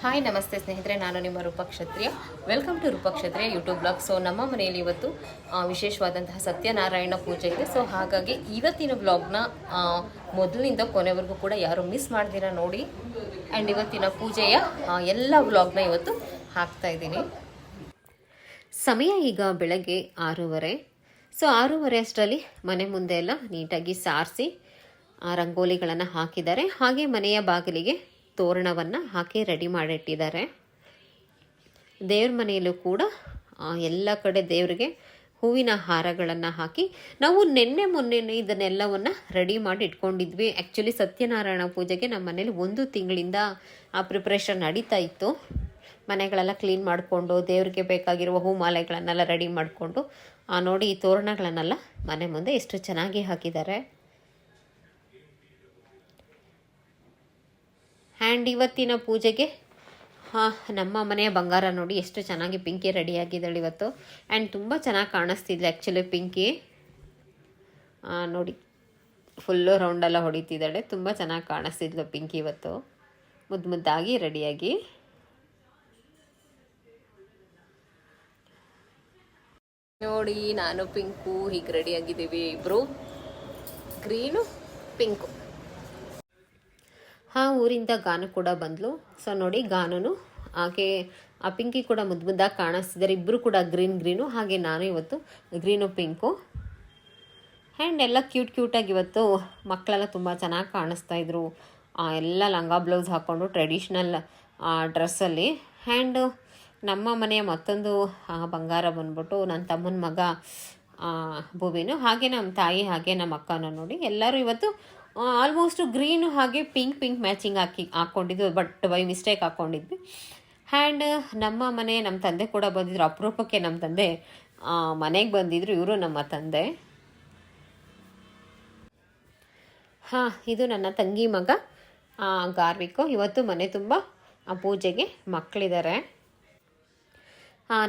Hi, ನಮಸ್ತೆ ಸ್ನೇಹಿತರೆ. ನಾನು ನಿಮ್ಮ Roopa Kshatriya welcome to Roopa Kshatriya YouTube blog so ನಮ್ಮ ಮನೆಯಲ್ಲಿ ಇವತ್ತು ವಿಶೇಷವಾದಂತಹ ಸತ್ಯನಾರಾಯಣ ಪೂಜೆ ಇದೆ. ಸೊ ಹಾಗಾಗಿ ಇವತ್ತಿನ ಬ್ಲಾಗ್ನ ಮೊದಲಿನಿಂದ ಕೊನೆವರೆಗೂ ಕೂಡ ಯಾರು ಮಿಸ್ ಮಾಡ್ದಿರ ನೋಡಿ. ಆ್ಯಂಡ್ ಇವತ್ತಿನ ಪೂಜೆಯ ಎಲ್ಲ ವ್ಲಾಗ್ನ ಇವತ್ತು ಹಾಕ್ತಾ ಇದ್ದೀನಿ. ಸಮಯ ಈಗ ಬೆಳಗ್ಗೆ ಆರೂವರೆ. ಸೊ ಆರೂವರೆ ಅಷ್ಟರಲ್ಲಿ ಮನೆ ಮುಂದೆ ಎಲ್ಲ ನೀಟಾಗಿ ಸಾರಿಸಿ ರಂಗೋಲಿಗಳನ್ನು ಹಾಕಿದ್ದಾರೆ. ಹಾಗೆ ಮನೆಯ ಬಾಗಿಲಿಗೆ ತೋರಣವನ್ನು ಹಾಕಿ ರೆಡಿ ಮಾಡಿಟ್ಟಿದ್ದಾರೆ. ದೇವ್ರ ಮನೆಯಲ್ಲೂ ಕೂಡ ಎಲ್ಲ ಕಡೆ ದೇವರಿಗೆ ಹೂವಿನ ಹಾರಗಳನ್ನು ಹಾಕಿ, ನಾವು ನಿನ್ನೆ ಮೊನ್ನೆ ಇದನ್ನೆಲ್ಲವನ್ನು ರೆಡಿ ಮಾಡಿ ಇಟ್ಕೊಂಡಿದ್ವಿ ಆ್ಯಕ್ಚುಲಿ ಸತ್ಯನಾರಾಯಣ ಪೂಜೆಗೆ ನಮ್ಮ ಮನೇಲಿ ಒಂದು ತಿಂಗಳಿಂದ ಆ ಪ್ರಿಪ್ರೇಷನ್ ನಡೀತಾ ಇತ್ತು. ಮನೆಗಳೆಲ್ಲ ಕ್ಲೀನ್ ಮಾಡಿಕೊಂಡು, ದೇವರಿಗೆ ಬೇಕಾಗಿರುವ ಹೂ ಮಾಲೆಗಳನ್ನೆಲ್ಲ ರೆಡಿ ಮಾಡಿಕೊಂಡು ನೋಡಿ ಈ ತೋರಣಗಳನ್ನೆಲ್ಲ ಮನೆ ಮುಂದೆ ಎಷ್ಟು ಚೆನ್ನಾಗಿ ಹಾಕಿದ್ದಾರೆ. ಆ್ಯಂಡ್ ಇವತ್ತಿನ ಪೂಜೆಗೆ, ಹಾಂ, ನಮ್ಮ ಮನೆಯ ಬಂಗಾರ ನೋಡಿ ಎಷ್ಟು ಚೆನ್ನಾಗಿ ಪಿಂಕಿ ರೆಡಿಯಾಗಿದ್ದಾಳೆ ಇವತ್ತು. ಆ್ಯಂಡ್ ತುಂಬ ಚೆನ್ನಾಗಿ ಕಾಣಿಸ್ತಿದ್ಲು ಆ್ಯಕ್ಚುಲಿ ಪಿಂಕಿ. ನೋಡಿ ಫುಲ್ಲು ರೌಂಡೆಲ್ಲ ಹೊಡಿತಿದ್ದಾಳೆ. ತುಂಬ ಚೆನ್ನಾಗಿ ಕಾಣಿಸ್ತಿದ್ಲು ಪಿಂಕಿ ಇವತ್ತು. ಮುದ್ದು ಮುದ್ದಾಗಿ ರೆಡಿಯಾಗಿ ನೋಡಿ, ನಾನು ಪಿಂಕು, ಹೀಗೆ ರೆಡಿಯಾಗಿದ್ದೀವಿ ಇಬ್ಬರು ಗ್ರೀನು ಪಿಂಕು. ಹಾಂ ಊರಿಂದ ಗಾನು ಕೂಡ ಬಂದ್ಲು. ಸೊ ನೋಡಿ ಗಾನನು. ಹಾಗೆ ಆ ಪಿಂಕಿ ಕೂಡ ಮುದ್ದು ಮುದ್ದಾಗಿ ಕಾಣಿಸ್ತಿದ್ದಾರೆ. ಇಬ್ಬರು ಕೂಡ ಗ್ರೀನ್ ಗ್ರೀನು. ಹಾಗೆ ನಾನು ಇವತ್ತು ಗ್ರೀನು ಪಿಂಕು. ಆ್ಯಂಡ್ ಎಲ್ಲ ಕ್ಯೂಟ್ ಕ್ಯೂಟಾಗಿ ಇವತ್ತು ಮಕ್ಕಳೆಲ್ಲ ತುಂಬ ಚೆನ್ನಾಗಿ ಕಾಣಿಸ್ತಾ ಇದ್ರು. ಆ, ಎಲ್ಲ ಲಂಗ ಬ್ಲೌಸ್ ಹಾಕ್ಕೊಂಡು ಟ್ರೆಡಿಷ್ನಲ್ ಡ್ರೆಸ್ಸಲ್ಲಿ. ಆ್ಯಂಡ್ ನಮ್ಮ ಮನೆಯ ಮತ್ತೊಂದು ಆ, ಬಂಗಾರ ಬಂದ್ಬಿಟ್ಟು ನನ್ನ ತಮ್ಮನ ಮಗ ಆ, ಭುವಿನು. ಹಾಗೆ ನಮ್ಮ ತಾಯಿ ಹಾಗೆ ನಮ್ಮ ಅಕ್ಕನ ನೋಡಿ ಎಲ್ಲರೂ ಇವತ್ತು ಆಲ್ಮೋಸ್ಟ್ ಗ್ರೀನು ಹಾಗೆ ಪಿಂಕ್ ಪಿಂಕ್ ಮ್ಯಾಚಿಂಗ್ ಹಾಕಿ ಹಾಕ್ಕೊಂಡಿದ್ವಿ ಬಟ್ ಬೈ ಮಿಸ್ಟೇಕ್ ಹಾಕ್ಕೊಂಡಿದ್ವಿ ಆ್ಯಂಡ್ ನಮ್ಮ ಮನೆ ನಮ್ಮ ತಂದೆ ಕೂಡ ಬಂದಿದ್ರು. ಅಪರೂಪಕ್ಕೆ ನಮ್ಮ ತಂದೆ ಮನೆಗೆ ಬಂದಿದ್ರು. ಇವರು ನಮ್ಮ ತಂದೆ. ಹಾಂ ಇದು ನನ್ನ ತಂಗಿ ಮಗ. ಆ, ಗಾರ್ವಿಕು ಇವತ್ತು ಮನೆ ತುಂಬ ಪೂಜೆಗೆ ಮಕ್ಕಳಿದ್ದಾರೆ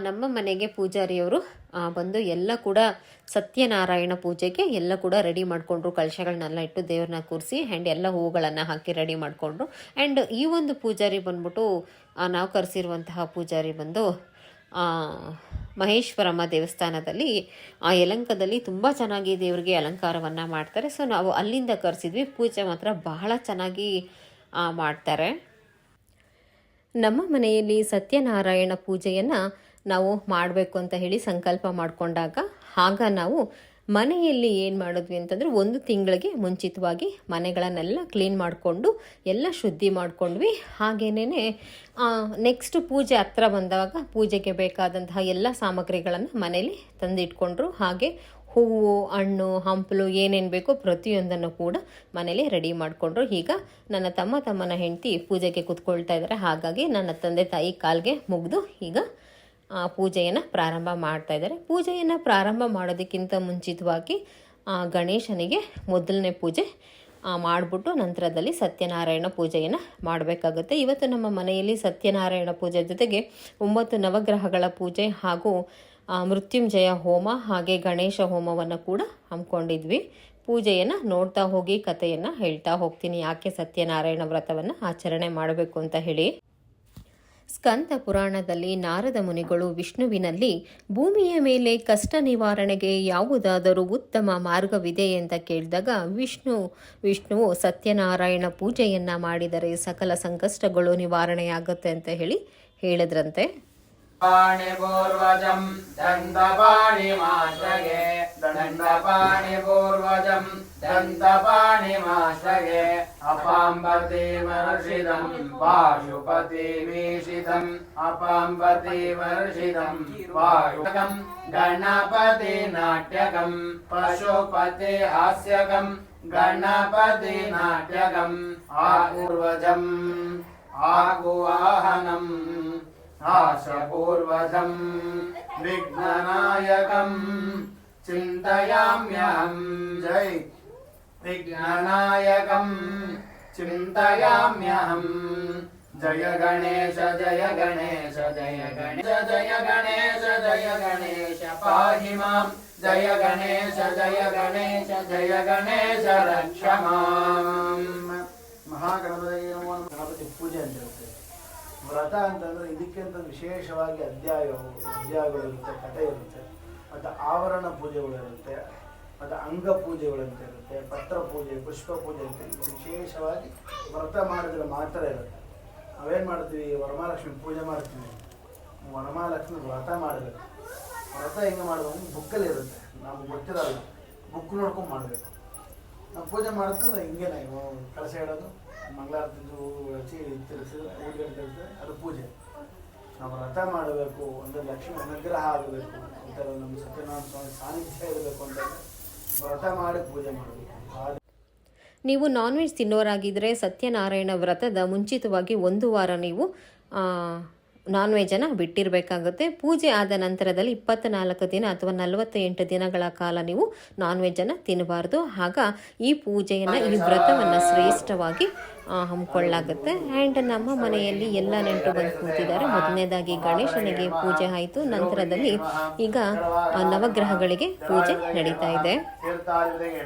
ನಮ್ಮ ಮನೆಗೆ ಪೂಜಾರಿಯವರು ಆ, ಬಂದು ಎಲ್ಲ ಕೂಡ ಸತ್ಯನಾರಾಯಣ ಪೂಜೆಗೆ ಎಲ್ಲ ಕೂಡ ರೆಡಿ ಮಾಡಿಕೊಂಡ್ರು. ಕಳಶಗಳನ್ನೆಲ್ಲ ಇಟ್ಟು ದೇವ್ರನ್ನ ಕೂರಿಸಿ ಆ್ಯಂಡ್ ಎಲ್ಲ ಹೂಗಳನ್ನು ಹಾಕಿ ರೆಡಿ ಮಾಡಿಕೊಂಡ್ರು. ಆ್ಯಂಡ್ ಈ ಒಂದು ಪೂಜಾರಿ ಬಂದ್ಬಿಟ್ಟು ನಾವು ಕರೆಸಿರುವಂತಹ ಪೂಜಾರಿ ಬಂದು ಆ, ಮಹೇಶ್ವರಮ್ಮ ದೇವಸ್ಥಾನದಲ್ಲಿ ಆ ಯಲಂಕದಲ್ಲಿ ತುಂಬ ಚೆನ್ನಾಗಿ ದೇವರಿಗೆ ಅಲಂಕಾರವನ್ನು ಮಾಡ್ತಾರೆ. ಸೊ ನಾವು ಅಲ್ಲಿಂದ ಕರೆಸಿದ್ವಿ. ಪೂಜೆ ಮಾತ್ರ ಬಹಳ ಚೆನ್ನಾಗಿ ಆ, ಮಾಡ್ತಾರೆ. ನಮ್ಮ ಮನೆಯಲ್ಲಿ ಸತ್ಯನಾರಾಯಣ ಪೂಜೆಯನ್ನು ನಾವು ಮಾಡಬೇಕು ಅಂತ ಹೇಳಿ ಸಂಕಲ್ಪ ಮಾಡಿಕೊಂಡಾಗ, ಆಗ ನಾವು ಮನೆಯಲ್ಲಿ ಏನು ಮಾಡಿದ್ವಿ ಅಂತಂದರೆ ಒಂದು ತಿಂಗಳಿಗೆ ಮುಂಚಿತವಾಗಿ ಮನೆಗಳನ್ನೆಲ್ಲ ಕ್ಲೀನ್ ಮಾಡಿಕೊಂಡು ಎಲ್ಲ ಶುದ್ಧಿ ಮಾಡಿಕೊಂಡ್ವಿ. ಹಾಗೇನೇ ನೆಕ್ಸ್ಟ್ ಪೂಜೆ ಹತ್ರ ಬಂದಾಗ ಪೂಜೆಗೆ ಬೇಕಾದಂತಹ ಎಲ್ಲ ಸಾಮಗ್ರಿಗಳನ್ನು ಮನೇಲಿ ತಂದಿಟ್ಕೊಂಡ್ರು. ಹಾಗೆ ಹೂವು, ಹಣ್ಣು, ಹಂಪಲು ಏನೇನು ಬೇಕೋ ಪ್ರತಿಯೊಂದನ್ನು ಕೂಡ ಮನೇಲಿ ರೆಡಿ ಮಾಡಿಕೊಂಡ್ರು. ಈಗ ನನ್ನ ತಮ್ಮ ತಮ್ಮನ ಹೆಂಡತಿ ಪೂಜೆಗೆ ಕೂತ್ಕೊಳ್ತಾ ಇದ್ದಾರೆ. ಹಾಗಾಗಿ ನನ್ನ ತಂದೆ ತಾಯಿ ಕಾಲ್ಗೆ ಮುಗಿದು ಈಗ ಪೂಜೆಯನ್ನು ಪ್ರಾರಂಭ ಮಾಡ್ತಾ ಇದ್ದಾರೆ. ಪೂಜೆಯನ್ನು ಪ್ರಾರಂಭ ಮಾಡೋದಕ್ಕಿಂತ ಮುಂಚಿತವಾಗಿ ಗಣೇಶನಿಗೆ ಮೊದಲನೇ ಪೂಜೆ ಮಾಡಿಬಿಟ್ಟು ನಂತರದಲ್ಲಿ ಸತ್ಯನಾರಾಯಣ ಪೂಜೆಯನ್ನು ಮಾಡಬೇಕಾಗುತ್ತೆ. ಇವತ್ತು ನಮ್ಮ ಮನೆಯಲ್ಲಿ ಸತ್ಯನಾರಾಯಣ ಪೂಜೆ ಜೊತೆಗೆ ಒಂಬತ್ತು ನವಗ್ರಹಗಳ ಪೂಜೆ ಹಾಗೂ ಮೃತ್ಯುಂಜಯ ಹೋಮ ಹಾಗೆ ಗಣೇಶ ಹೋಮವನ್ನು ಕೂಡ ಹಮ್ಮಿಕೊಂಡಿದ್ವಿ. ಪೂಜೆಯನ್ನು ನೋಡ್ತಾ ಹೋಗಿ ಕಥೆಯನ್ನು ಹೇಳ್ತಾ ಹೋಗ್ತೀನಿ. ಯಾಕೆ ಸತ್ಯನಾರಾಯಣ ವ್ರತವನ್ನು ಆಚರಣೆ ಮಾಡಬೇಕು ಅಂತ ಹೇಳಿ. ಸ್ಕಂದ ಪುರಾಣದಲ್ಲಿ ನಾರದ ಮುನಿಗಳು ವಿಷ್ಣುವಿನಲ್ಲಿ ಭೂಮಿಯ ಮೇಲೆ ಕಷ್ಟ ನಿವಾರಣೆಗೆ ಯಾವುದಾದರೂ ಉತ್ತಮ ಮಾರ್ಗವಿದೆ ಅಂತ ಕೇಳಿದಾಗ ವಿಷ್ಣು, ವಿಷ್ಣುವು ಸತ್ಯನಾರಾಯಣ ಪೂಜೆಯನ್ನ ಮಾಡಿದರೆ ಸಕಲ ಸಂಕಷ್ಟಗಳು ನಿವಾರಣೆಯಾಗುತ್ತೆ ಅಂತ ಹೇಳಿ ಹೇಳಿದ್ರಂತೆ. पाणिपूर्वजम् दन्तपाणिमाश्रये दन्तपाणिपूर्वजम् दन्तपाणिमाश्रये अपाम्बतीवर्षितम् पाशुपतिमीशितम् अपाम्बतीवर्षितम् पाशुकम् गणपतिनाट्यकम् पशुपति हास्यकम् गणपतिनाट्यकम् आपूर्वजम् आगुवाहनम् हासपूर्वजम् विघ्ननायकम् चिन्तयाम्यहम् जय विघ्ननायकम् चिन्तयाम्यहम् जय गणेश जय गणेश जय गणेश जय गणेश जय गणेश पाहि माम् जय गणेश जय गणेश जय गणेश रक्ष माम् महागणपतये नमो गणपति पूजयन्तु ವ್ರತ ಅಂತಂದ್ರೆ ಇದಕ್ಕೆ ಅಂತ ವಿಶೇಷವಾಗಿ ಅಧ್ಯಾಯ ಅಧ್ಯಾಯಗಳು ಇರುತ್ತೆ ಕಥೆ ಇರುತ್ತೆ. ಮತ್ತು ಆವರಣ ಪೂಜೆಗಳಿರುತ್ತೆ, ಮತ್ತು ಅಂಗ ಪೂಜೆಗಳಂತ ಇರುತ್ತೆ, ಪತ್ರ ಪೂಜೆ, ಪುಷ್ಪ ಪೂಜೆ ಅಂತ ವಿಶೇಷವಾಗಿ ವ್ರತ ಮಾಡಿದ್ರೆ ಮಾತ್ರ ಇರುತ್ತೆ. ನಾವೇನು ಮಾಡ್ತೀವಿ, ವರಮಹಾಲಕ್ಷ್ಮಿ ಪೂಜೆ ಮಾಡ್ತೀವಿ. ವರಮಹಾಲಕ್ಷ್ಮಿ ವ್ರತ ಮಾಡಬೇಕು. ವ್ರತ ಹೆಂಗೆ ಮಾಡೋದು ಬುಕ್ಕಲ್ಲಿ ಇರುತ್ತೆ. ನಮ್ಗೆ ಗೊತ್ತಿರಲ್ಲ. ಬುಕ್ ನೋಡ್ಕೊಂಡು ಮಾಡಬೇಕು. ನಾವು ಪೂಜೆ ಮಾಡಿದ್ರೆ ಹಿಂಗೇನೆ ಕಳಸ ಇಡೋದು. ಮಂಗಳಾರತಿದ್ದು ಹಚ್ಚಿ ತಿರ್ಸಿದ್ರೆ ಊಟಗಳು ತಿರ್ಸಿದ್ರೆ ಅದು ಪೂಜೆ. ನಾವು ವ್ರತ ಮಾಡಬೇಕು, ಅಂದರೆ ಲಕ್ಷ್ಮಿ ಅನುಗ್ರಹ ಆಗಬೇಕು ಅಂತ ನಮ್ಮ ಸತ್ಯನಾರಾಯಣ ಸ್ವಾಮಿ ಸಾನ್ನಿಧ್ಯ ಇರಬೇಕು ಅಂತ ವ್ರತ ಮಾಡಿ ಪೂಜೆ ಮಾಡಬೇಕು. ನೀವು ನಾನ್ ವೆಜ್ ತಿನ್ನೋರಾಗಿದ್ದರೆ ಸತ್ಯನಾರಾಯಣ ವ್ರತದ ಮುಂಚಿತವಾಗಿ ಒಂದು ವಾರ ನೀವು ನಾನ್ ವೆಜ್ಜನ್ನು ಬಿಟ್ಟಿರಬೇಕಾಗುತ್ತೆ. ಪೂಜೆ ಆದ ನಂತರದಲ್ಲಿ ಇಪ್ಪತ್ತ್ನಾಲ್ಕು ದಿನ ಅಥವಾ ನಲವತ್ತೆಂಟು ದಿನಗಳ ಕಾಲ ನೀವು ನಾನ್ ವೆಜ್ಜನ್ನು ತಿನ್ನಬಾರ್ದು. ಆಗ ಈ ಪೂಜೆಯನ್ನು, ಈ ವ್ರತವನ್ನು ಶ್ರೇಷ್ಠವಾಗಿ ಹಮ್ಮಿಕೊಳ್ಳಾಗುತ್ತೆ ಆ್ಯಂಡ್ ನಮ್ಮ ಮನೆಯಲ್ಲಿ ಎಲ್ಲ ನೆಂಟರು ಬಂದು ಕೂತಿದ್ದಾರೆ. ಮೊದಲನೇದಾಗಿ ಗಣೇಶನಿಗೆ ಪೂಜೆ ಆಯಿತು. ನಂತರದಲ್ಲಿ ಈಗ ನವಗ್ರಹಗಳಿಗೆ ಪೂಜೆ ನಡೀತಾ ಇದೆ. ತೀರ್ಥಾಧಿಪತಿಗೆ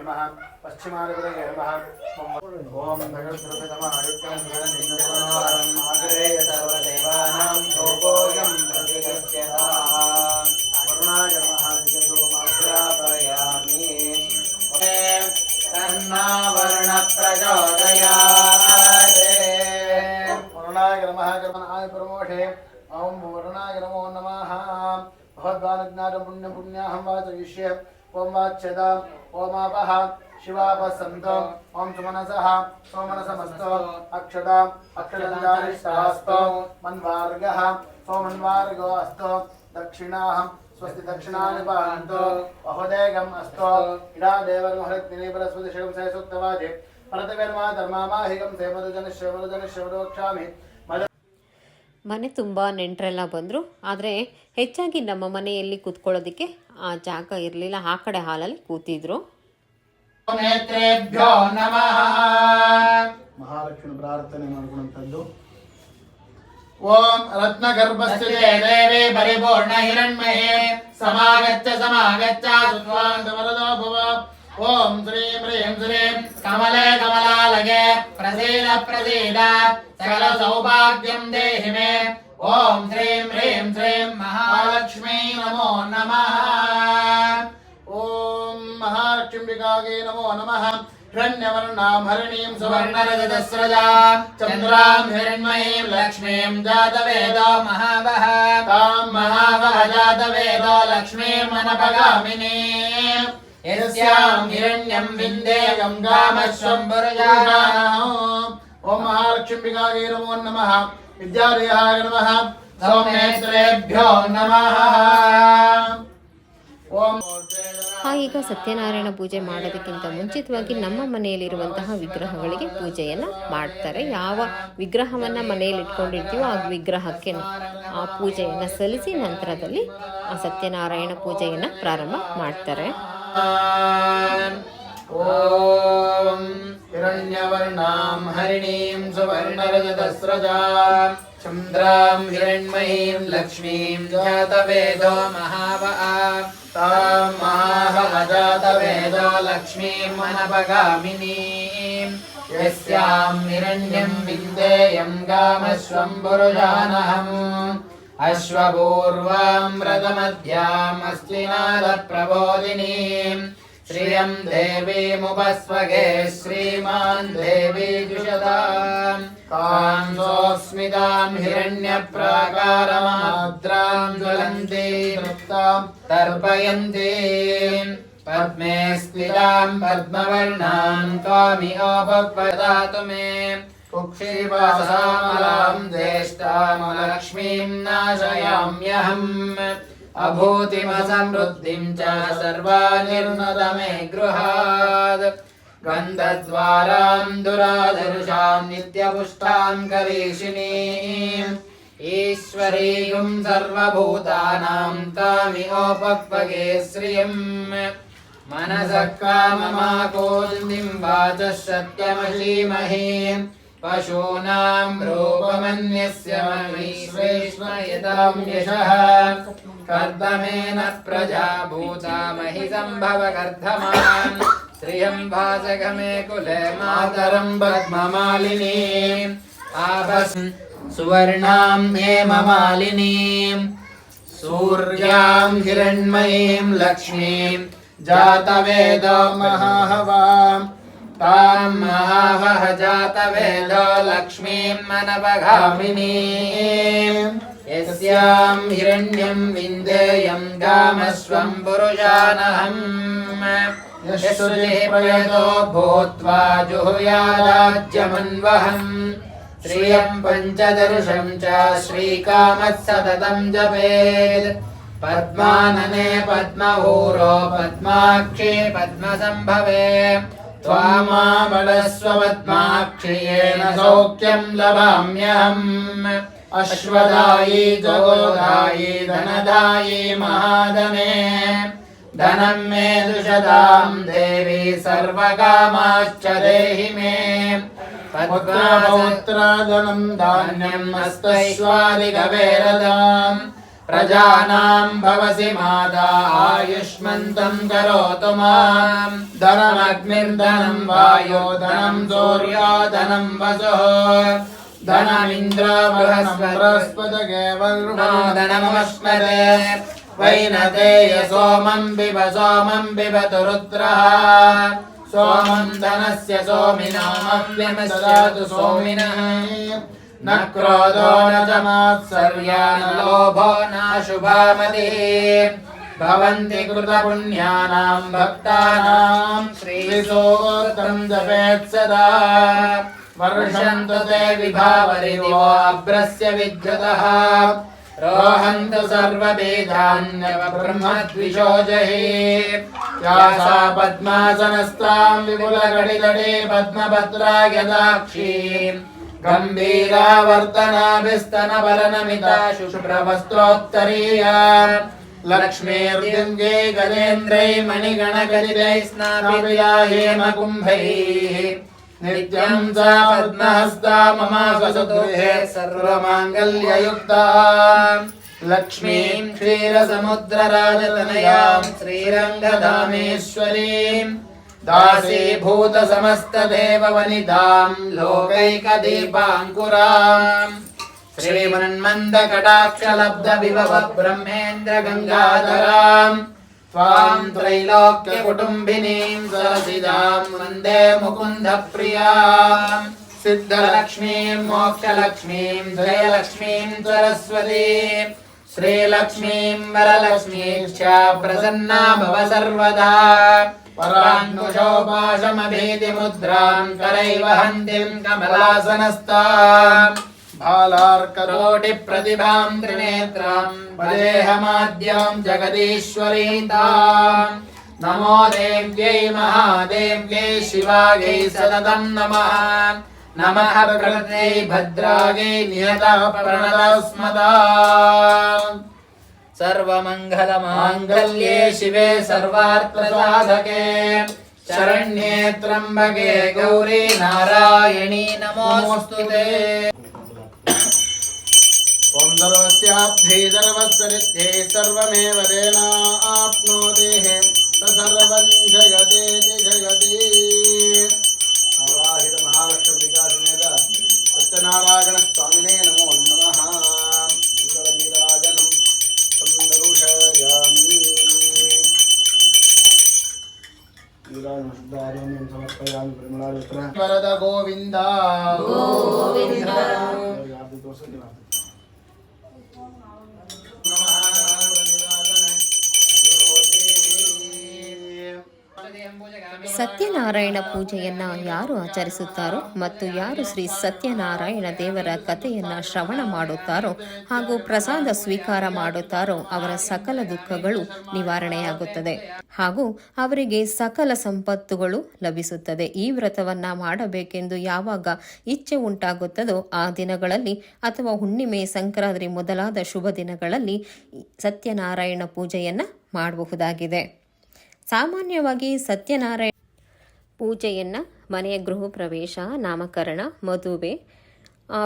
రుద్రాయ నమ గమనాయ ప్రమోషే ఓం పూర్ణాయ నమో నమ భగవద్వానుజ్ఞాతం పుణ్యం పుణ్యాహం వాచయిష్యే ఓం వాచ్యత ఓమాపహ శివాపసంత ఓం సుమనస సోమనసమస్త అక్షత అక్షరంగారిష్టాస్త మన్వార్గ సోమన్వార్గో అస్త దక్షిణాహం स्वस्ति दक्षिणानुपान्त बहुदेगम् अस्तो। इडा देवर्महरग्निपरस्वतिशिवं सह सुक्तवाजे परतकर्मा धर्मामाहिकं सेमदजनश्रवदजनश्रवदोक्षामि ಮನೆ ತುಂಬ ನೆಂಟರೆಲ್ಲ ಬಂದರು. ಆದರೆ ಹೆಚ್ಚಾಗಿ ನಮ್ಮ ಮನೆಯಲ್ಲಿ ಕೂತ್ಕೊಳ್ಳೋದಕ್ಕೆ ಆ ಜಾಗ ಇರಲಿಲ್ಲ. ಆ ಕಡೆ ಹಾಲಲ್ಲಿ ಕೂತಿದ್ರು. ಮಹಾಲಕ್ಷ್ಮಿ ಪ್ರಾರ್ಥನೆ ಮಾಡ್ಕೊಂಡಂಥದ್ದು ಓಂ ರತ್ನಗರ್ಭಸ್ಯ ದೇವಿ ಪರಿಪೂರ್ಣ ಹಿರಣ್ಮಯೇ. ಸಮಾಗಚ್ಚ ಸಮಾಗಚ್ಚ ಸುತ್ವಾಂತ ವರದೋ ಭವ. ओम श्री श्री श्री कमले कमलालये प्रसीद प्रसीद सकल सौभाग्यम देहि मे। ओम श्री ह्रीं श्री महालक्ष्मी नमो नमः। ॐ महालक्ष्म्बिकायै नमो नमः। हिरण्यवर्णां हरिणीं सुवर्णरजतस्रजां, चन्द्रां हिरण्मयीं लक्ष्मीं जातवेदो महावः। तां महावः जातवेदो लक्ष्मीर्मनपगामिनी यस्यां हिरण्यं विन्देयं गामश्वं पुरजानः ಓಂ ಮಹಾಲಕ್ಷ್ಮಿಗಾಗಿ ನಮೋ ನಮಃ ವಿದ್ಯಾಲಯಾಯ ನಮಃ सौमेश्वरेभ्यो नमः ಓಂ ಆ ಈಗ ಸತ್ಯನಾರಾಯಣ ಪೂಜೆ ಮಾಡೋದಕ್ಕಿಂತ ಮುಂಚಿತವಾಗಿ ನಮ್ಮ ಮನೆಯಲ್ಲಿರುವಂತಹ ವಿಗ್ರಹಗಳಿಗೆ ಪೂಜೆಯನ್ನು ಮಾಡ್ತಾರೆ ಯಾವ ವಿಗ್ರಹವನ್ನು ಮನೆಯಲ್ಲಿ ಇಟ್ಕೊಂಡಿರ್ತೀವೋ ಆ ವಿಗ್ರಹಕ್ಕೆ ಆ ಪೂಜೆಯನ್ನು ಸಲ್ಲಿಸಿ ನಂತರದಲ್ಲಿ ಆ ಸತ್ಯನಾರಾಯಣ ಪೂಜೆಯನ್ನು ಪ್ರಾರಂಭ ಮಾಡ್ತಾರೆ ॐ हिरण्यवर्णां हरिणीं सुवर्णरजतस्रजां चन्द्रां हिरण्मयीं लक्ष्मीं जातवेदो महावः तां महावः जातवेदो लक्ष्मीमनपगामिनीं यस्यां हिरण्यं विन्देयं गामश्वं पुरुषानहम् अश्वपूर्वां व्रतमध्याम् अस्तिनादप्रबोधिनीम् श्रियं देवीमुपस्वगे श्रीमान् देवी जुषदाम् तां सोऽस्मितां हिरण्यप्राकारमाद्रां ज्वलन्तीं तर्पयन्तीम् पद्मे स्थितां पद्मवर्णां त्वामि अपपदातु मे कुक्षिवासामलां ज्येष्ठामलक्ष्मीं नाशयाम्यहम् अभूतिमसमृद्धिं च सर्वानिर्नदमे गृहात् गन्धद्वारां दुरादर्शां नित्यपुष्टां करीषिणीम् ईश्वरीयुं सर्वभूतानां तामिहोपक्वगे श्रियम् मनसः काममाकोन्दिं वाचः सत्यमशीमहे पशूनाम् रूपमन्यस्य मन्वीश्वेष्वयताम् यशः कर्दमेन प्रजा भूता महि सम्भवकर्धमान् श्रियम् भासगमे कुले मातरम् पद्ममालिनीम् आपस् सुवर्णाम् हेममालिनीम् सूर्याम् हिरण्मयीम् लक्ष्मीम् जातवेदो महाहवाम्। ताम् मावह जातवेदो लक्ष्मीम् मनवघामिनीम् यस्याम् हिरण्यम् विन्देयम् गामस्वम् पुरुषानहम्। यशुलेपयतो भूत्वा जुहुयादाज्यमन्वहम् श्रियम् पञ्चदर्शम् च श्रीकामः जपेत्। पद्मानने पद्मभूरो पद्माक्षे पद्मसम्भवे। त्वामाबलस्व पद्माक्षियेन सौख्यं लभाम्यहम् अश्वदायी जगोदायी धनदायी महादमे धनं मे दुषदां देवी सर्वकामाश्च देहि मे पौत्राधनं धान्यम् अस्तैश्वादिगवेरदाम् प्रजानां भवसि माता आयुष्मन्तं करोतु माम् धनमग्निर्धनं वायो धनं सूर्यो धनं वसुः धनमिन्द्र बृहस्पतिगे धनमस्मरे वैनतेय सोमं बिब सोमं बिबतु रुद्रः सोमं धनस्य सोमिनामव्यमस्यातु सोमिनः न क्रोधो न च मात्सर्या न लोभो नाशुभामतिः भवन्ति कृतपुण्यानां भक्तानां श्रीसूत्रं जपेत् सदा वर्षन्तु ते विभावरिवोऽभ्रस्य विद्युतः रोहन्तु सर्ववेदान्यवब्रह्मद्विषोजहि या सा पद्मासनस्तां विपुलगडिगडे पद्मभद्रा यदाक्षीम् गम्भीरावर्तनाभिस्तनवलनमिता शुभ्रवस्त्रोत्तरीया लक्ष्मीर्दिङ्गे गजेन्द्रै मणिगणगरिदै स्नापिया हेमकुम्भैः नित्यं सा पद्महस्ता मम स्वसुगृहे सर्वमाङ्गल्ययुक्ता लक्ष्मीं क्षीरसमुद्रराजतनयां श्रीरङ्गधामेश्वरीम् दासीभूतसमस्तदेववनितां लोकैकदीपाङ्कुराम् श्रीमन्मन्दकटाक्षलब्धविभव ब्रह्मेन्द्र गङ्गाधराम् त्वां त्रैलोक्यकुटुम्बिनीं सरसिदां वन्दे मुकुन्दप्रियाम् सिद्धलक्ष्मीं मोक्षलक्ष्मीं जयलक्ष्मीं सरस्वतीं श्रीलक्ष्मीं वरलक्ष्मीं च प्रसन्ना भव सर्वदा पराङ्कुशोपाशमभीतिमुद्रां करैव हन्तिं कमलासनस्ताम् भालार्करोटिप्रतिभां त्रिनेत्रां वदेहमाद्यां जगदीश्वरीताम् नमो देव्यै महादेव्यै शिवायै सततं नमः। नमः प्रकृत्यै भद्रायै नियतः प्रणतस्मता सर्वमङ्गलमाङ्गल्ये शिवे सर्वार्थसाधके शरण्ये त्र्यम्बके गौरी नारायणी नमोऽस्तु ते ॐ सर्वस्याब्धि सर्वसरिद्धि सर्वमेव देना आप्नोति स सर्वं जगते जगति अवाहितमहालक्ष्मीकासमेत सत्यनारायणस्वामिने नमो नमः उषायामि ीरानुशुद्धारण्यं समर्पयामि परिमलारुत्र वरद गोविन्दा गोविन्दा ಸತ್ಯನಾರಾಯಣ ಪೂಜೆಯನ್ನ ಯಾರು ಆಚರಿಸುತ್ತಾರೋ ಮತ್ತು ಯಾರು ಶ್ರೀ ಸತ್ಯನಾರಾಯಣ ದೇವರ ಕಥೆಯನ್ನ ಶ್ರವಣ ಮಾಡುತ್ತಾರೋ ಹಾಗೂ ಪ್ರಸಾದ ಸ್ವೀಕಾರ ಮಾಡುತ್ತಾರೋ ಅವರ ಸಕಲ ದುಃಖಗಳು ನಿವಾರಣೆಯಾಗುತ್ತದೆ. ಹಾಗೂ ಅವರಿಗೆ ಸಕಲ ಸಂಪತ್ತುಗಳು ಲಭಿಸುತ್ತದೆ. ಈ ವ್ರತವನ್ನ ಮಾಡಬೇಕೆಂದು ಯಾವಾಗ ಇಚ್ಛೆ ಉಂಟಾಗುತ್ತದೋ ಆ ದಿನಗಳಲ್ಲಿ ಅಥವಾ ಹುಣ್ಣಿಮೆ, ಸಂಕ್ರಾಂತಿ ಮೊದಲಾದ ಶುಭ ದಿನಗಳಲ್ಲಿ ಸತ್ಯನಾರಾಯಣ ಪೂಜೆಯನ್ನ ಮಾಡಬಹುದಾಗಿದೆ. ಸಾಮಾನ್ಯವಾಗಿ ಸತ್ಯನಾರಾಯಣ ಪೂಜೆಯನ್ನು, ಮನೆಯ ಗೃಹ ಪ್ರವೇಶ, ನಾಮಕರಣ, ಮದುವೆ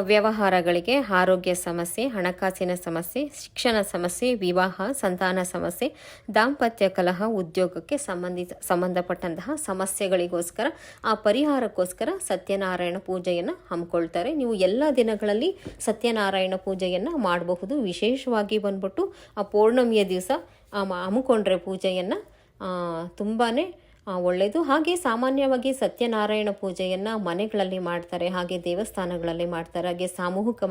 ವ್ಯವಹಾರಗಳಿಗೆ ಆರೋಗ್ಯ ಸಮಸ್ಯೆ, ಹಣಕಾಸಿನ ಸಮಸ್ಯೆ, ಶಿಕ್ಷಣ ಸಮಸ್ಯೆ, ವಿವಾಹ, ಸಂತಾನ ಸಮಸ್ಯೆ, ದಾಂಪತ್ಯ ಕಲಹ, ಉದ್ಯೋಗಕ್ಕೆ ಸಂಬಂಧಿತ, ಸಂಬಂಧಪಟ್ಟಂತಹ ಸಮಸ್ಯೆಗಳಿಗೋಸ್ಕರ, ಆ ಪರಿಹಾರಕ್ಕೋಸ್ಕರ ಸತ್ಯನಾರಾಯಣ ಪೂಜೆಯನ್ನು ಹಮ್ಮಿಕೊಳ್ತಾರೆ. ನೀವು ಎಲ್ಲ ದಿನಗಳಲ್ಲಿ ಸತ್ಯನಾರಾಯಣ ಪೂಜೆಯನ್ನು ಮಾಡಬಹುದು. ವಿಶೇಷವಾಗಿ ಬಂದ್ಬಿಟ್ಟು ಆ ಪೌರ್ಣಮಿಯ ದಿವಸ ಹಮ್ಮಿಕೊಂಡ್ರೆ ಪೂಜೆಯನ್ನು ತುಂಬಾ ಒಳ್ಳೆಯದು ಹಾಗೆ ಸಾಮಾನ್ಯವಾಗಿ ಸತ್ಯನಾರಾಯಣ ಪೂಜೆಯನ್ನು ಮನೆಗಳಲ್ಲಿ ಮಾಡ್ತಾರೆ, ಹಾಗೆ ದೇವಸ್ಥಾನಗಳಲ್ಲಿ ಮಾಡ್ತಾರೆ. ಹಾಗೆ ಸಾಮೂಹಿಕ,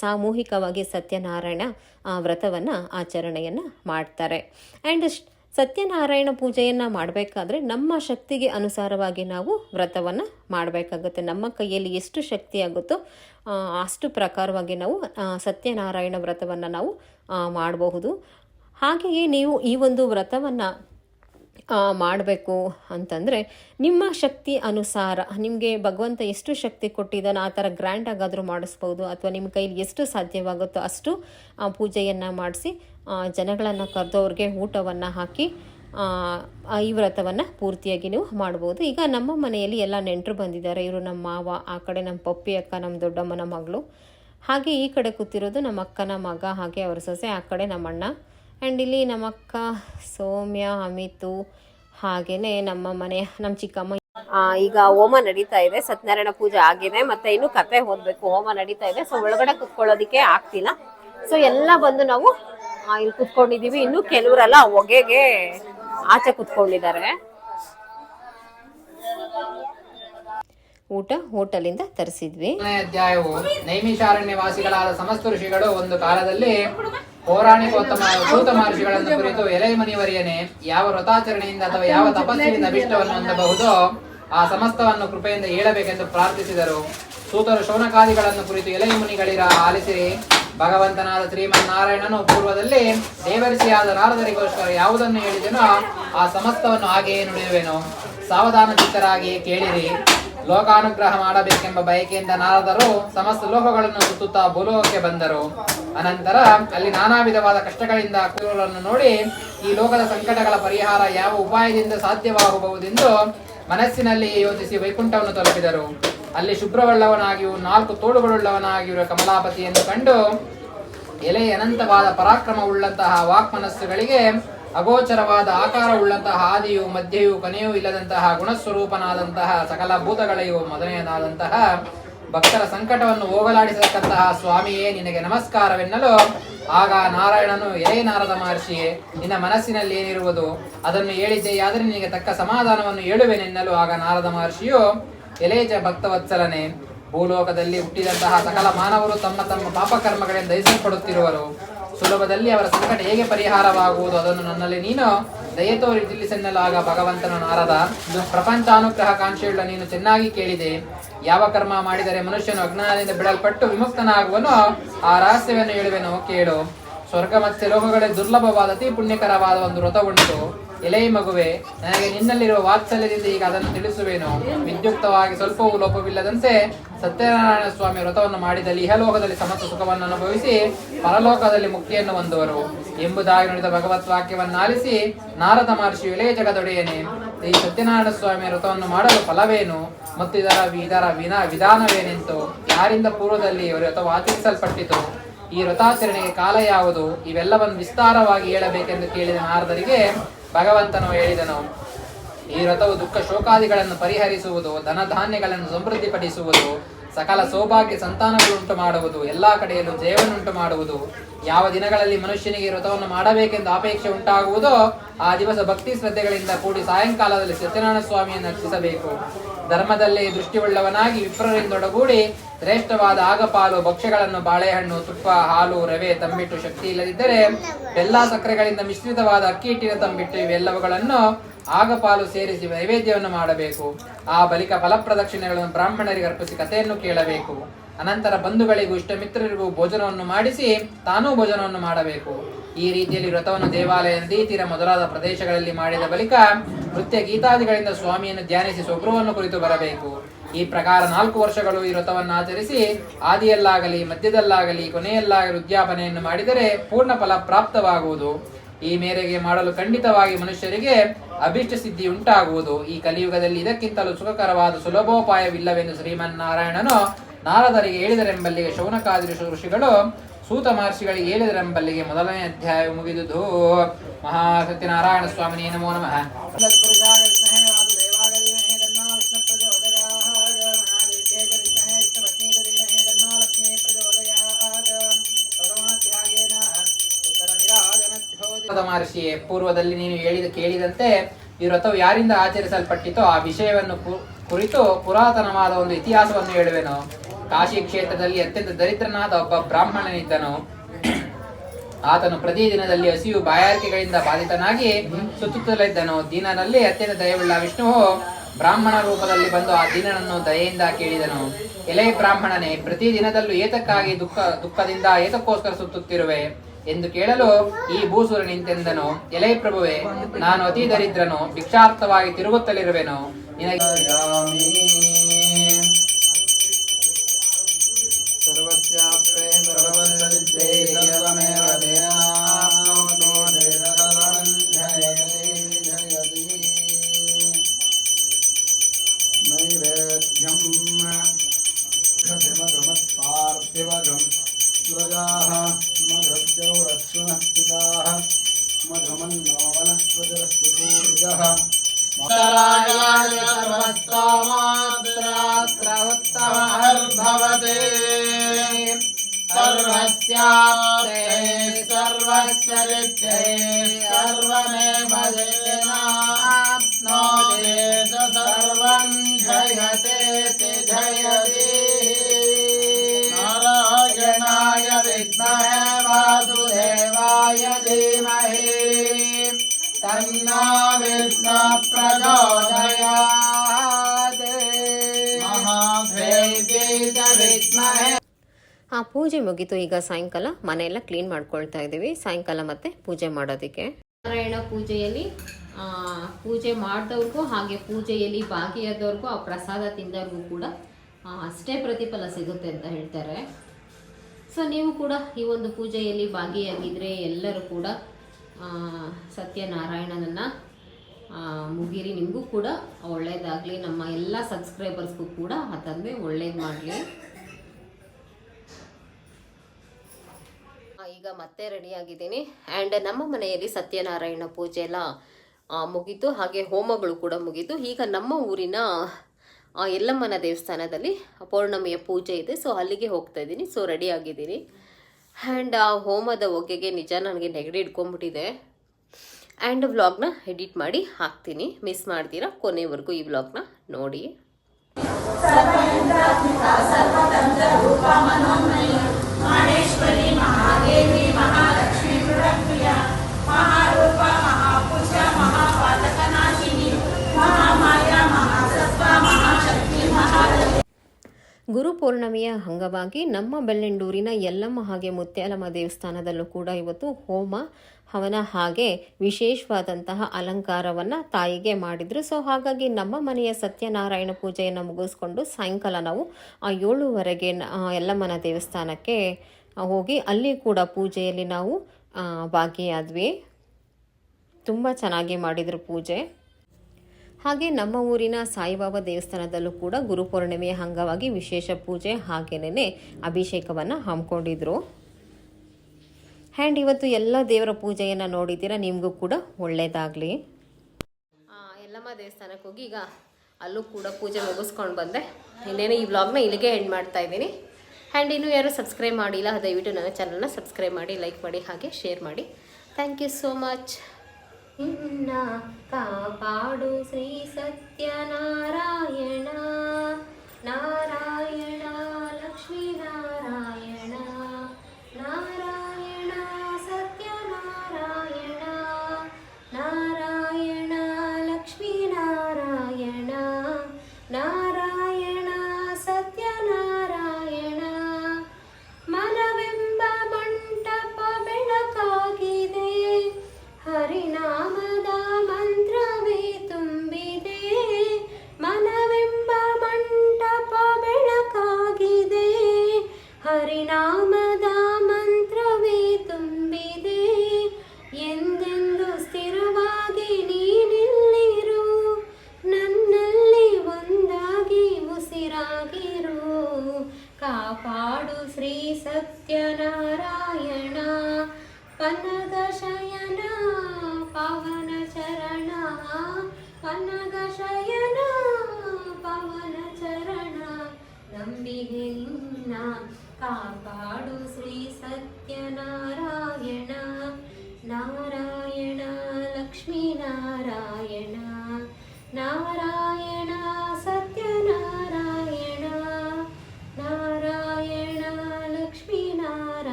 ಸಾಮೂಹಿಕವಾಗಿ ಸತ್ಯನಾರಾಯಣ ವ್ರತವನ್ನು, ಆಚರಣೆಯನ್ನು ಮಾಡ್ತಾರೆ. ಆ್ಯಂಡ್ ಸತ್ಯನಾರಾಯಣ ಪೂಜೆಯನ್ನು ಮಾಡಬೇಕಾದ್ರೆ ನಮ್ಮ ಶಕ್ತಿಗೆ ಅನುಸಾರವಾಗಿ ನಾವು ವ್ರತವನ್ನು ಮಾಡಬೇಕಾಗುತ್ತೆ. ನಮ್ಮ ಕೈಯಲ್ಲಿ ಎಷ್ಟು ಶಕ್ತಿ ಆಗುತ್ತೋ ಅಷ್ಟು ಪ್ರಕಾರವಾಗಿ ನಾವು ಸತ್ಯನಾರಾಯಣ ವ್ರತವನ್ನು ನಾವು ಮಾಡಬಹುದು. ಹಾಗೆಯೇ ನೀವು ಈ ಒಂದು ವ್ರತವನ್ನು ಮಾಡಬೇಕು ಅಂತಂದರೆ ನಿಮ್ಮ ಶಕ್ತಿ ಅನುಸಾರ, ನಿಮಗೆ ಭಗವಂತ ಎಷ್ಟು ಶಕ್ತಿ ಕೊಟ್ಟಿದ್ದಾನೆ ಆ ಥರ ಗ್ರ್ಯಾಂಡಾಗಾದರೂ ಮಾಡಿಸ್ಬೋದು, ಅಥವಾ ನಿಮ್ಮ ಕೈಲಿ ಎಷ್ಟು ಸಾಧ್ಯವಾಗುತ್ತೋ ಅಷ್ಟು ಪೂಜೆಯನ್ನು ಮಾಡಿಸಿ ಜನಗಳನ್ನು ಕರೆದವ್ರಿಗೆ ಊಟವನ್ನು ಹಾಕಿ ಈ ವ್ರತವನ್ನು ಪೂರ್ತಿಯಾಗಿ ನೀವು ಮಾಡ್ಬೋದು. ಈಗ ನಮ್ಮ ಮನೆಯಲ್ಲಿ ಎಲ್ಲ ನೆಂಟರು ಬಂದಿದ್ದಾರೆ. ಇವರು ನಮ್ಮ ಮಾವ, ಆ ಕಡೆ ನಮ್ಮ ಪಪ್ಪಿ ಅಕ್ಕ, ನಮ್ಮ ದೊಡ್ಡಮ್ಮನ ಮಗಳು. ಹಾಗೆ ಈ ಕಡೆ ಕೂತಿರೋದು ನಮ್ಮ ಅಕ್ಕನ ಮಗ, ಹಾಗೆ ಅವರ ಸೊಸೆ, ಆ ಕಡೆ ನಮ್ಮ ಅಣ್ಣ. ಆ್ಯಂಡ್ ಇಲ್ಲಿ ನಮ್ಮ ಅಕ್ಕ ಸೌಮ್ಯ, ಅಮಿತು ಹಾಗೆಯೇ ನಮ್ಮ ಮನೆ, ನಮ್ಮ ಚಿಕ್ಕಮ್ಮ. ಈಗ ಹೋಮ ನಡೀತಾ ಇದೆ. ಸತ್ಯನಾರಾಯಣ ಪೂಜೆ ಆಗಿದೆ ಮತ್ತೆ ಇನ್ನು ಕತೆ ಓದ್ಬೇಕು. ಹೋಮ ನಡೀತಾ ಇದೆ. ಸೊ ಒಳಗಡೆ ಕುತ್ಕೊಳ್ಳೋದಿಕ್ಕೆ ಆಗ್ತಿಲ್ಲ. ಸೊ ಎಲ್ಲ ಬಂದು ನಾವು ಇಲ್ಲಿ ಕುತ್ಕೊಂಡಿದೀವಿ ಇನ್ನು ಕೆಲವರೆಲ್ಲ ಹೊಗೆಗೆ ಆಚೆ ಕುತ್ಕೊಂಡಿದ್ದಾರೆ. ಊಟ ಹೋಟೆಲಿಂದ ತರಿಸಿದ್ವಿ. ಅಧ್ಯಾಯವು ನೈಮಿಷಾರಣ್ಯ ವಾಸಿಗಳಾದ ಸಮಸ್ತ ಋಷಿಗಳು ಒಂದು ಕಾಲದಲ್ಲಿ ಪೌರಾಣಿಕೋತ್ತಮ ಸೂತ ಮಹರ್ಷಿಗಳನ್ನು ಕುರಿತು ಎಲೆ ಮುನಿವರಿಯನೇ ಯಾವ ವ್ರತಾಚರಣೆಯಿಂದ ಅಥವಾ ಯಾವ ತಪಸ್ಸಿನಿಂದ ಅಭಿಷ್ಟವನ್ನು ಹೊಂದಬಹುದೋ ಆ ಸಮಸ್ತವನ್ನು ಕೃಪೆಯಿಂದ ಹೇಳಬೇಕೆಂದು ಪ್ರಾರ್ಥಿಸಿದರು. ಸೂತರು ಶೌನಕಾದಿಗಳನ್ನು ಕುರಿತು ಎಲೆ ಮುನಿಗಳಿರ ಆಲಿಸಿರಿ ಭಗವಂತನಾದ ಶ್ರೀಮನ್ನಾರಾಯಣನು ಪೂರ್ವದಲ್ಲಿ ದೇವರಿಸಿಯಾದ ನಾರದರಿಗೋಸ್ಕರ ಯಾವುದನ್ನು ಹೇಳಿದನೋ ಆ ಸಮಸ್ತವನ್ನು ಹಾಗೆಯೇ ನುಡಿಯುವೆನು. ಸಾವಧಾನ ಚಿತ್ತರಾಗಿ ಕೇಳಿರಿ. ಲೋಕಾನುಗ್ರಹ ಮಾಡಬೇಕೆಂಬ ಬಯಕೆಯಿಂದ ನಾರದರು ಸಮಸ್ತ ಲೋಕಗಳನ್ನು ಸುತ್ತುತ್ತಾ ಭೂಲೋಕಕ್ಕೆ ಬಂದರು. ಅನಂತರ ಅಲ್ಲಿ ನಾನಾ ವಿಧವಾದ ಕಷ್ಟಗಳಿಂದ ಕುರುಗಳನ್ನು ನೋಡಿ ಈ ಲೋಕದ ಸಂಕಟಗಳ ಪರಿಹಾರ ಯಾವ ಉಪಾಯದಿಂದ ಸಾಧ್ಯವಾಗಬಹುದೆಂದು ಮನಸ್ಸಿನಲ್ಲಿ ಯೋಚಿಸಿ ವೈಕುಂಠವನ್ನು ತಲುಪಿದರು. ಅಲ್ಲಿ ಶುಭ್ರವಳ್ಳವನಾಗಿಯೂ ನಾಲ್ಕು ತೋಳುಗಳುಳ್ಳವನಾಗಿರುವ ಕಮಲಾಪತಿಯನ್ನು ಕಂಡು ಎಲೆ ಅನಂತವಾದ ಪರಾಕ್ರಮವುಳ್ಳಂತಹ ವಾಕ್ಮನಸ್ಸುಗಳಿಗೆ ಅಗೋಚರವಾದ ಆಕಾರವುಳ್ಳಂತಹ ಆದಿಯು ಮಧ್ಯೆಯು ಕೊನೆಯೂ ಇಲ್ಲದಂತಹ ಗುಣಸ್ವರೂಪನಾದಂತಹ ಸಕಲ ಭೂತಗಳೆಯು ಮೊದಲನೆಯದಾದಂತಹ ಭಕ್ತರ ಸಂಕಟವನ್ನು ಹೋಗಲಾಡಿಸತಕ್ಕಂತಹ ಸ್ವಾಮಿಯೇ, ನಿನಗೆ ನಮಸ್ಕಾರವೆನ್ನಲು ಆಗ ನಾರಾಯಣನು, ಎಲೆ ನಾರದ ಮಹರ್ಷಿಯೇ, ನಿನ್ನ ಮನಸ್ಸಿನಲ್ಲಿ ಏನಿರುವುದು ಅದನ್ನು ಹೇಳಿದ್ದೆಯಾದರೆ ನಿನಗೆ ತಕ್ಕ ಸಮಾಧಾನವನ್ನು ಹೇಳುವೆನೆನ್ನಲು ಆಗ ನಾರದ ಮಹರ್ಷಿಯು, ಎಲೇಜ ಭಕ್ತವತ್ಸಲನೆ, ಭೂಲೋಕದಲ್ಲಿ ಹುಟ್ಟಿದಂತಹ ಸಕಲ ಮಾನವರು ತಮ್ಮ ತಮ್ಮ ಪಾಪಕರ್ಮಗಳಿಂದ ದಹಿಸಲ್ಪಡುತ್ತಿರುವರು ಸುಲಭದಲ್ಲಿ ಅವರ ಸಂಕಟ ಹೇಗೆ ಪರಿಹಾರವಾಗುವುದು? ಅದನ್ನು ನನ್ನಲ್ಲಿ ನೀನು ದಯತೋರಿ ತೋರಿ ತಿಳಿಸೆನ್ನಲು ಆಗ ಭಗವಂತನು ನಾರದ ಪ್ರಪಂಚಾನುಗ್ರಹ ಕಾಂಕ್ಷೆಯುಳ್ಳ ನೀನು ಚೆನ್ನಾಗಿ ಕೇಳಿದೆ. ಯಾವ ಕರ್ಮ ಮಾಡಿದರೆ ಮನುಷ್ಯನು ಅಜ್ಞಾನದಿಂದ ಬಿಡಲ್ಪಟ್ಟು ವಿಮುಕ್ತನಾಗುವನು? ಆ ರಹಸ್ಯವನ್ನು ಹೇಳುವೆನು, ಕೇಳು. ಸ್ವರ್ಗ ಮತ್ತೆ ಲೋಕಗಳೇ ದುರ್ಲಭವಾದ ಅತಿ ಪುಣ್ಯಕರವಾದ ಒಂದು ವ್ರತ ಉಂಟು ಎಲೆ ಮಗುವೆ, ನನಗೆ ನಿನ್ನಲ್ಲಿರುವ ವಾತ್ಸಲ್ಯದಿಂದ ಈಗ ಅದನ್ನು ತಿಳಿಸುವೇನು. ವಿದ್ಯುಕ್ತವಾಗಿ ಸ್ವಲ್ಪವೂ ಲೋಪವಿಲ್ಲದಂತೆ ಸತ್ಯನಾರಾಯಣ ಸ್ವಾಮಿ ವ್ರತವನ್ನು ಮಾಡಿದಲ್ಲಿ ಇಹಲೋಕದಲ್ಲಿ ಸಮಸ್ತ ಸುಖವನ್ನು ಅನುಭವಿಸಿ ಪರಲೋಕದಲ್ಲಿ ಮುಕ್ತಿಯನ್ನು ಹೊಂದುವರು. ಎಂಬುದಾಗಿ ನುಡಿದ ಭಗವತ್ ವಾಕ್ಯವನ್ನಾಲಿಸಿ ನಾರದ ಮಹರ್ಷಿ ಎಳೆಯ ಜಗದೊಡೆಯನೇ, ಈ ಸತ್ಯನಾರಾಯಣ ಸ್ವಾಮಿ ವ್ರತವನ್ನು ಮಾಡಲು ಫಲವೇನು? ಮತ್ತು ಇದರ ಇದರ ವಿನ ವಿಧಾನವೇನೆಂತು? ಯಾರಿಂದ ಪೂರ್ವದಲ್ಲಿ ವ್ರತವು ಆಚರಿಸಲ್ಪಟ್ಟಿತು ಈ ವ್ರತಾಚರಣೆಗೆ ಕಾಲ ಯಾವುದು? ಇವೆಲ್ಲವನ್ನು ವಿಸ್ತಾರವಾಗಿ ಹೇಳಬೇಕೆಂದು ಕೇಳಿದ ನಾರದರಿಗೆ ಭಗವಂತನು ಹೇಳಿದನು ಈ ರಥವು ದುಃಖ ಶೋಕಾದಿಗಳನ್ನು ಪರಿಹರಿಸುವುದು ಧನಧಾನ್ಯಗಳನ್ನು ಸಮೃದ್ಧಿಪಡಿಸುವುದು ಸಕಲ ಸೌಭಾಗ್ಯ ಸಂತಾನಗಳುಂಟು ಮಾಡುವುದು, ಎಲ್ಲಾ ಕಡೆಯಲ್ಲೂ ಜಯವನ್ನುಂಟು ಮಾಡುವುದು. ಯಾವ ದಿನಗಳಲ್ಲಿ ಮನುಷ್ಯನಿಗೆ ವ್ರತವನ್ನು ಮಾಡಬೇಕೆಂದು ಅಪೇಕ್ಷೆ ಉಂಟಾಗುವುದೋ, ಆ ದಿವಸ ಭಕ್ತಿ ಶ್ರದ್ಧೆಗಳಿಂದ ಕೂಡಿ ಸಾಯಂಕಾಲದಲ್ಲಿ ಸತ್ಯನಾರಾಯಣ ಸ್ವಾಮಿಯನ್ನು ಅರ್ಚಿಸಬೇಕು. ಧರ್ಮದಲ್ಲಿ ದೃಷ್ಟಿಯುಳ್ಳವನಾಗಿ ವಿಪ್ರರಿಂದೊಡಗೂಡಿ ಶ್ರೇಷ್ಠವಾದ ಆಗಪಾಲು ಭಕ್ಷ್ಯಗಳನ್ನು ಬಾಳೆಹಣ್ಣು, ತುಪ್ಪ, ಹಾಲು, ರವೆ ತಂಬಿಟ್ಟು ಶಕ್ತಿ ಇಲ್ಲದಿದ್ದರೆ ಎಲ್ಲಾ ಸಕ್ಕರೆಗಳಿಂದ ಮಿಶ್ರಿತವಾದ ಅಕ್ಕಿ ಹಿಟ್ಟಿನ ತಂಬಿಟ್ಟು ಇವೆಲ್ಲವುಗಳನ್ನು ಆಗಪಾಲು ಸೇರಿಸಿ ನೈವೇದ್ಯವನ್ನು ಮಾಡಬೇಕು. ಆ ಬಳಿಕ ಫಲಪ್ರದಕ್ಷಿಣೆಗಳನ್ನು ಬ್ರಾಹ್ಮಣರಿಗೆ ಅರ್ಪಿಸಿ ಕಥೆಯನ್ನು ಕೇಳಬೇಕು. ಅನಂತರ ಬಂಧುಗಳಿಗೂ ಇಷ್ಟಮಿತ್ರರಿಗೂ ಭೋಜನವನ್ನು ಮಾಡಿಸಿ ತಾನೂ ಭೋಜನವನ್ನು ಮಾಡಬೇಕು. ಈ ರೀತಿಯಲ್ಲಿ ವ್ರತವನ್ನು ದೇವಾಲಯ ನದಿ ತೀರ ಮೊದಲಾದ ಪ್ರದೇಶಗಳಲ್ಲಿ ಮಾಡಿದ ಬಳಿಕ ನೃತ್ಯ ಗೀತಾದಿಗಳಿಂದ ಸ್ವಾಮಿಯನ್ನು ಧ್ಯಾನಿಸಿ ಸ್ವಗೃಹವನ್ನು ಕುರಿತು ಬರಬೇಕು. ಈ ಪ್ರಕಾರ ನಾಲ್ಕು ವರ್ಷಗಳು ಈ ವ್ರತವನ್ನು ಆಚರಿಸಿ ಆದಿಯಲ್ಲಾಗಲಿ ಮಧ್ಯದಲ್ಲಾಗಲಿ ಕೊನೆಯಲ್ಲಾಗಲಿ ಉದ್ಯಾಪನೆಯನ್ನು ಮಾಡಿದರೆ ಪೂರ್ಣ ಫಲ ಪ್ರಾಪ್ತವಾಗುವುದು. ಈ ಮೇರೆಗೆ ಮಾಡಲು ಖಂಡಿತವಾಗಿ ಮನುಷ್ಯರಿಗೆ ಅಭಿಷ್ಟ ಸಿದ್ಧಿ ಉಂಟಾಗುವುದು. ಈ ಕಲಿಯುಗದಲ್ಲಿ ಇದಕ್ಕಿಂತಲೂ ಸುಖಕರವಾದ ಸುಲಭೋಪಾಯವಿಲ್ಲವೆಂದು ಶ್ರೀಮನ್ನಾರಾಯಣನು ನಾರದರಿಗೆ ಹೇಳಿದರೆಂಬಲ್ಲಿಗೆ ಶೌನಕಾದಿ ಋಷಿಗಳು, ಸೂತ ಮಹರ್ಷಿಗಳಿಗೆ ಹೇಳಿದರೆಂಬಲ್ಲಿಗೆ ಮೊದಲನೇ ಅಧ್ಯಾಯ ಮುಗಿದುದು. ಮಹಾಸತ್ಯನಾರಾಯಣ ಸ್ವಾಮಿ ನಮೋ ನಮಃ. ಮಹರ್ಷಿಯೇ ಪೂರ್ವದಲ್ಲಿ ನೀನು ಹೇಳಿದ ಕೇಳಿದಂತೆ ಈ ವ್ರತವು ಯಾರಿಂದ ಆಚರಿಸಲ್ಪಟ್ಟಿತೋ ಆ ವಿಷಯವನ್ನು ಕುರಿತು ಪುರಾತನವಾದ ಒಂದು ಇತಿಹಾಸವನ್ನು ಹೇಳುವೆನು. ಕಾಶಿ ಕ್ಷೇತ್ರದಲ್ಲಿ ಅತ್ಯಂತ ದರಿದ್ರನಾದ ಒಬ್ಬ ಬ್ರಾಹ್ಮಣನಿದ್ದನು. ಆತನು ಪ್ರತಿದಿನದಲ್ಲಿ ಹಸಿವು ಬಾಯಾರಿಕೆಗಳಿಂದ ಬಾಧಿತನಾಗಿ ಸುತ್ತುತ್ತಲಿದ್ದನು. ದೀನನಲ್ಲಿ ಅತ್ಯಂತ ದಯವುಳ್ಳ ವಿಷ್ಣುವು ಬ್ರಾಹ್ಮಣ ರೂಪದಲ್ಲಿ ಬಂದು ಆ ದೀನನನ್ನು ದಯೆಯಿಂದ ಕೇಳಿದನು. ಎಲೆ ಬ್ರಾಹ್ಮಣನೇ, ಪ್ರತಿ ದಿನದಲ್ಲೂ ಏತಕ್ಕಾಗಿ ದುಃಖ, ದುಃಖದಿಂದ ಏತಕ್ಕೋಸ್ಕರ ಸುತ್ತುತ್ತಿರುವೆ? ಎಂದು ಕೇಳಲು ಈ ಭೂಸುರ ನಿಂತೆಂದನು, ಎಲೆ ಪ್ರಭುವೆ, ನಾನು ಅತಿ ದರಿದ್ರನು, ಭಿಕ್ಷಾರ್ಥವಾಗಿ ತಿರುಗುತ್ತಲಿರುವೆನು. ನಿನಗೆ ಸರ್ವಸ್ಯಾಪ್ತೇ ಸರ್ವಸದಿದ್ದೇ तन्नो विष्णु प्रचोदयात् महादेव्यै च विद्महे ಆ ಪೂಜೆ ಮುಗೀತು ಈಗ ಸಾಯಂಕಾಲ ಮನೆಯೆಲ್ಲ ಕ್ಲೀನ್ ಮಾಡ್ಕೊಳ್ತಾ ಇದ್ದೀವಿ ಸಾಯಂಕಾಲ ಮತ್ತೆ ಪೂಜೆ ಮಾಡೋದಕ್ಕೆ ನಾರಾಯಣ ಪೂಜೆಯಲ್ಲಿ ಆ, ಪೂಜೆ ಮಾಡಿದವ್ರಿಗೂ ಹಾಗೆ ಪೂಜೆಯಲ್ಲಿ ಭಾಗಿಯಾದವ್ರಿಗೂ ಆ ಪ್ರಸಾದ ತಿಂದವ್ರಿಗೂ ಕೂಡ ಆ, ಅಷ್ಟೇ ಪ್ರತಿಫಲ ಸಿಗುತ್ತೆ ಅಂತ ಹೇಳ್ತಾರೆ ಸೊ ನೀವು ಕೂಡ ಈ ಒಂದು ಪೂಜೆಯಲ್ಲಿ ಭಾಗಿಯಾಗಿದ್ದರೆ ಎಲ್ಲರೂ ಕೂಡ ಆ, ಸತ್ಯನಾರಾಯಣನನ್ನು ಆ, ಮುಗಿರಿ ನಿಮಗೂ ಕೂಡ ಒಳ್ಳೇದಾಗಲಿ. ನಮ್ಮ ಎಲ್ಲ ಸಬ್ಸ್ಕ್ರೈಬರ್ಸ್ಗೂ ಕೂಡ ಆ ಒಳ್ಳೇದು ಮಾಡಲಿ. ಈಗ ಮತ್ತೆ ರೆಡಿ ಆಗಿದ್ದೀನಿ. ಆ್ಯಂಡ್ ನಮ್ಮ ಮನೆಯಲ್ಲಿ ಸತ್ಯನಾರಾಯಣ ಪೂಜೆ ಎಲ್ಲ ಮುಗೀತು. ಹಾಗೆ ಹೋಮಗಳು ಕೂಡ ಮುಗೀತು. ಈಗ ನಮ್ಮ ಊರಿನ ಎಲ್ಲಮ್ಮನ ದೇವಸ್ಥಾನದಲ್ಲಿ ಪೌರ್ಣಮಿಯ ಪೂಜೆ ಇದೆ. ಸೊ ಅಲ್ಲಿಗೆ ಹೋಗ್ತಾ ಇದ್ದೀನಿ. ಸೊ ರೆಡಿ ಆಗಿದ್ದೀನಿ. ಆ್ಯಂಡ್ ಆ, ಹೋಮದ ಹೊಗೆಗೆ ನಿಜ ನನಗೆ ನೆಗಡಿ ಹಿಡ್ಕೊಂಬಿಟ್ಟಿದೆ ಆ್ಯಂಡ್ ವ್ಲಾಗ್ನ ಎಡಿಟ್ ಮಾಡಿ ಹಾಕ್ತೀನಿ. ಮಿಸ್ ಮಾಡ್ತೀರಾ? ಕೊನೆವರೆಗೂ ಈ ವ್ಲಾಗ್ನ ನೋಡಿ. ಗುರು ಪೌರ್ಣಮಿಯ ಅಂಗವಾಗಿ ನಮ್ಮ ಬೆಳ್ಳೆಂಡೂರಿನ ಯಲ್ಲಮ್ಮ ಹಾಗೆ ಮುತ್ಯಾಲಮ್ಮ ದೇವಸ್ಥಾನದಲ್ಲೂ ಕೂಡ ಇವತ್ತು ಹೋಮ ಹವನ ಹಾಗೆ ವಿಶೇಷವಾದಂತಹ ಅಲಂಕಾರವನ್ನು ತಾಯಿಗೆ ಮಾಡಿದ್ರು. ಸೊ ಹಾಗಾಗಿ ನಮ್ಮ ಮನೆಯ ಸತ್ಯನಾರಾಯಣ ಪೂಜೆಯನ್ನು ಮುಗಿಸ್ಕೊಂಡು ಸಾಯಂಕಾಲ ನಾವು ಆ ಏಳುವರೆಗೆ ಯಲ್ಲಮ್ಮನ ದೇವಸ್ಥಾನಕ್ಕೆ ಹೋಗಿ ಅಲ್ಲಿ ಕೂಡ ಪೂಜೆಯಲ್ಲಿ ನಾವು ಭಾಗಿಯಾದ್ವಿ. ತುಂಬ ಚೆನ್ನಾಗಿ ಮಾಡಿದರು ಪೂಜೆ. ಹಾಗೆ ನಮ್ಮ ಊರಿನ ಸಾಯಿಬಾಬಾ ದೇವಸ್ಥಾನದಲ್ಲೂ ಕೂಡ ಗುರುಪೂರ್ಣಿಮೆಯ ಅಂಗವಾಗಿ ವಿಶೇಷ ಪೂಜೆ ಹಾಗೇನೆ ಅಭಿಷೇಕವನ್ನು ಹಮ್ಮಿಕೊಂಡಿದ್ರು. ಆ್ಯಂಡ್ ಇವತ್ತು ಎಲ್ಲ ದೇವರ ಪೂಜೆಯನ್ನು ನೋಡಿದ್ದೀರಾ? ನಿಮಗೂ ಕೂಡ ಒಳ್ಳೆಯದಾಗಲಿ ಎಲ್ಲಮ್ಮ ದೇವಸ್ಥಾನಕ್ಕೆ ಹೋಗಿ ಈಗ ಅಲ್ಲೂ ಕೂಡ ಪೂಜೆ ಮುಗಿಸ್ಕೊಂಡು ಬಂದೆ. ಇನ್ನೇನು ಈ ವ್ಲಾಗ್ನ ಇಲ್ಲಿಗೆ ಎಂಡ್ ಮಾಡ್ತಾ ಇದ್ದೀನಿ. ಆ್ಯಂಡ್ ಇನ್ನೂ ಯಾರು ಸಬ್ಸ್ಕ್ರೈಬ್ ಮಾಡಿಲ್ಲ ದಯವಿಟ್ಟು ನನ್ನ ಚಾನಲ್ನ ಸಬ್ಸ್ಕ್ರೈಬ್ ಮಾಡಿ ಲೈಕ್ ಮಾಡಿ ಹಾಗೆ ಶೇರ್ ಮಾಡಿ. ಥ್ಯಾಂಕ್ ಯು ಸೋ ಮಚ್ ನಿನ್ನ ಕಾಪಾಡು ಶ್ರೀ ಸತ್ಯನಾರಾಯಣ. ನಾರಾಯಣ ಲಕ್ಷ್ಮೀ